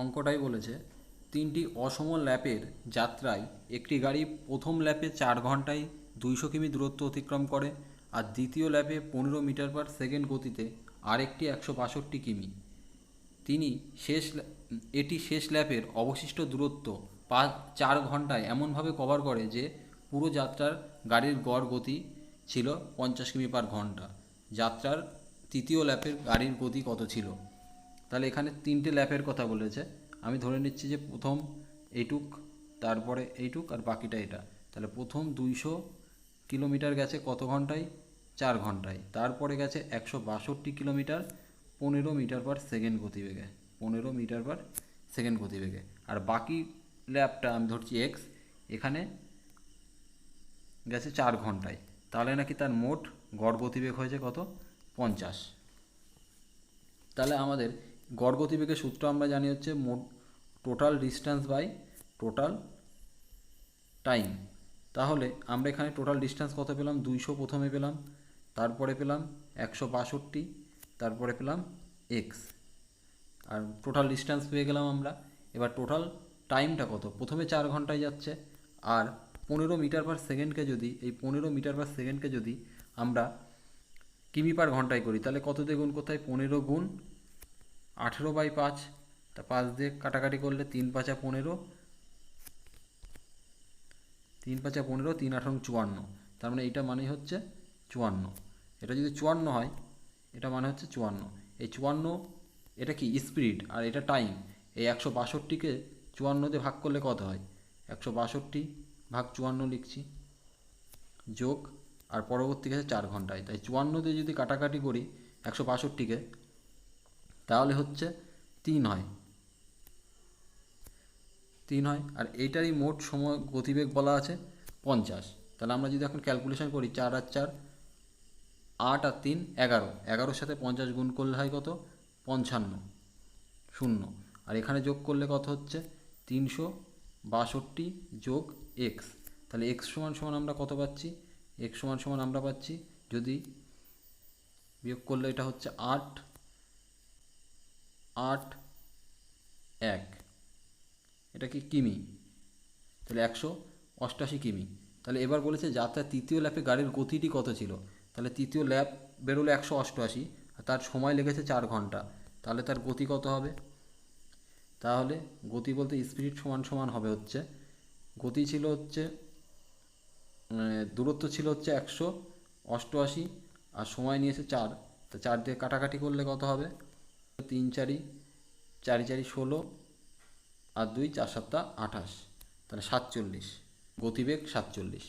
অঙ্কটাই বলেছে, তিনটি অসম ল্যাপের যাত্রায় একটি গাড়ি প্রথম ল্যাপে চার ঘন্টায় দুইশো কিমি দূরত্ব অতিক্রম করে আর দ্বিতীয় ল্যাপে পনেরো মিটার পার সেকেন্ড গতিতে আরেকটি একশো বাষট্টি কিমি। তিনি শেষ এটি শেষ ল্যাপের অবশিষ্ট দূরত্ব পাঁচ চার ঘন্টায় এমনভাবে কভার করে যে পুরো যাত্রার গাড়ির গড় গতি ছিল পঞ্চাশ কিমি পার ঘণ্টা। যাত্রার তৃতীয় ল্যাপের গাড়ির গতি কত ছিল? তাহলে এখানে তিনটে ল্যাপের কথা বলেছে। আমি ধরে নিচ্ছি যে প্রথম এইটুক, তারপরে এইটুক আর বাকিটা এটা। তাহলে প্রথম দুইশো কিলোমিটার গেছে কত ঘন্টায়? চার ঘন্টায়। তারপরে গেছে একশো বাষট্টি কিলোমিটার পনেরো মিটার পার সেকেন্ড গতিবেগে। পনেরো মিটার পার সেকেন্ড গতিবেগে। আর বাকি ল্যাপটা আমি ধরছি এক্স, এখানে গেছে চার ঘন্টায়। তাহলে নাকি তার মোট গড় গতিবেগ হয়েছে কত? পঞ্চাশ। তাহলে আমাদের গড় গতিবেগের সূত্র আমরা জানি হচ্ছে মোট total distance by total time তাহলে আমরা এখানে টোটাল ডিস্টেন্স কত পেলাম? দুইশো প্রথমে পেলাম, তারপরে পেলাম একশো বাষট্টি, তারপরে পেলাম এক্স আর টোটাল ডিস্টেন্স পেয়ে গেলাম আমরা। এবার টোটাল টাইমটা কত? প্রথমে চার ঘন্টায় যাচ্ছে। আর পনেরো মিটার পার সেকেন্ডকে যদি, এই পনেরো মিটার পার সেকেন্ডকে যদি আমরা কিমি পার ঘন্টায় করি, তাহলে কত দিয়ে গুণ কোথায়? পনেরো গুণ আঠেরো বাই পাঁচ, তা পাঁচ দিয়ে কাটাকাটি করলে তিন পাঁচা পনেরো, তিন পাঁচা পনেরো, তিন আঠারো চুয়ান্ন। তার মানে এটা মানে হচ্ছে চুয়ান্ন। এটা যদি চুয়ান্ন হয়, এটা মানে হচ্ছে চুয়ান্ন। এই চুয়ান্ন, এটা কি স্পিড আর এটা টাইম? এই একশো বাষট্টিকে চুয়ান্ন দিয়ে ভাগ করলে কত হয়? একশো বাষট্টি ভাগ চুয়ান্ন লিখছি, যোগ, আর পরবর্তী গেছে চার ঘন্টায়। তাই চুয়ান্ন দিয়ে যদি কাটাকাটি করি, একশো বাষট্টিকে তাহলে হচ্ছে তিন হয়। তিন হয়, আর এইটারই মোট সময় গতিবেগ বলা আছে পঞ্চাশ। তাহলে আমরা যদি এখন ক্যালকুলেশন করি, চার আর চার, আট আর তিন, এগারো। এগারোর সাথে পঞ্চাশ গুণ করলে হয় কত? পঞ্চান্ন, শূন্য। আর এখানে যোগ করলে কত হচ্ছে? তিনশো বাষট্টি যোগ এক্স তাহলে এক্স সমান সমান আমরা কত পাচ্ছি? এক্স সমান সমান আমরা পাচ্ছি যদি বিয়োগ করলে এটা হচ্ছে আট আট, এক। এটা কি কিমি? তাহলে একশো অষ্টাশি কিমি। তাহলে এবার বলেছে যাত্রার তৃতীয় ল্যাপে গাড়ির গতিটি কত ছিল? তাহলে তৃতীয় ল্যাপ বেরোলো একশো অষ্টআশি আর তার সময় লেগেছে চার ঘণ্টা। তাহলে তার গতি কত হবে? তাহলে গতি বলতে স্পিড সমান সমান হবে হচ্ছে, গতি ছিল হচ্ছে মানে দূরত্ব ছিল হচ্ছে একশো অষ্টআশি আর সময় নিয়েছে চার। তো চার দিয়ে কাটাকাটি করলে কত হবে? তিন চারি চারি চারি ষোলো আর দুই চার সাতটা আঠাশ তাহলে সাতচল্লিশ গতিবেগ সাতচল্লিশ।